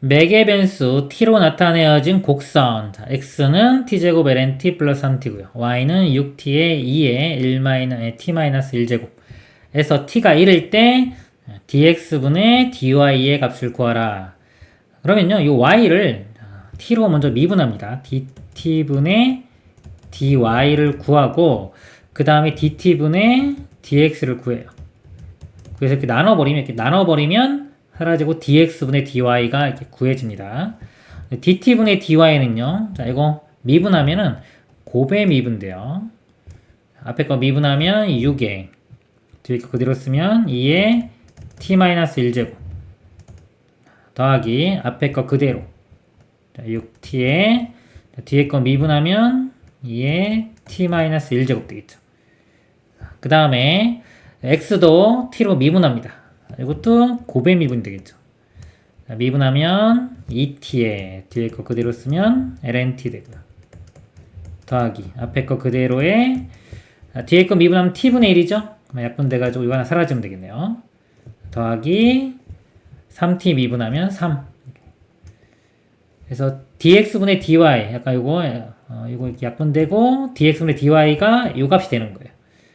매개 변수 t로 나타내어진 곡선 자, x는 t제곱 ln t 플러스 3t고요. y는 6t의 2의 1 마이너 t 마이너스 1제곱 에서 t가 1일 때 dx분의 dy의 값을 구하라. 그러면요, 이 y를 t로 먼저 미분합니다. dt분의 dy를 구하고 그 다음에 dt분의 dx를 구해요. 그래서 이렇게 나눠버리면 이렇게 나눠버리면 사라지고 dx분의 dy가 이렇게 구해집니다. dt분의 dy는요. 자, 이거 미분하면은 곱에 미분돼요. 앞에 거 미분하면 6에 뒤에 거 그대로 쓰면 2에 t-1제곱 더하기 앞에 거 그대로 6t에 뒤에 거 미분하면 2에 t-1제곱 되겠죠. 그 다음에 x도 t로 미분합니다. 이것도 곱에 미분 되겠죠. 자, 미분하면 2t에 뒤에 거 그대로 쓰면 lnt 되고요. 더하기 앞에 거 그대로에 자, 뒤에 거 미분하면 t분의 1이죠. 그럼 약분돼가지고 이거 하나 사라지면 되겠네요. 더하기 3t 미분하면 3. 그래서 dx분의 dy 약간 이거 어, 이거 약분되고 dx분의 dy가 이 값이 되는 거예요.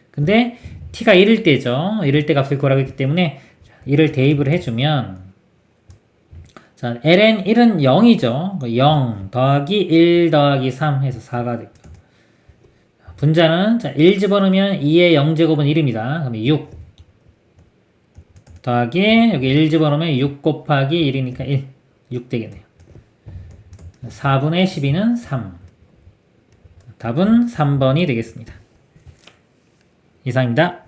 근데 t가 1일 때죠. 1일 때 값을 구하라고 했기 때문에 1을 대입을 해주면 자 ln 1은 0이죠. 0 더하기 1 더하기 3 해서 4가 되고요. 분자는 자, 1 집어넣으면 2의 0제곱은 1입니다. 그러면 6 더하기 여기 1 집어넣으면 6 곱하기 1이니까 1, 6 되겠네요. 4분의 12는 3. 답은 3번이 되겠습니다. 이상입니다.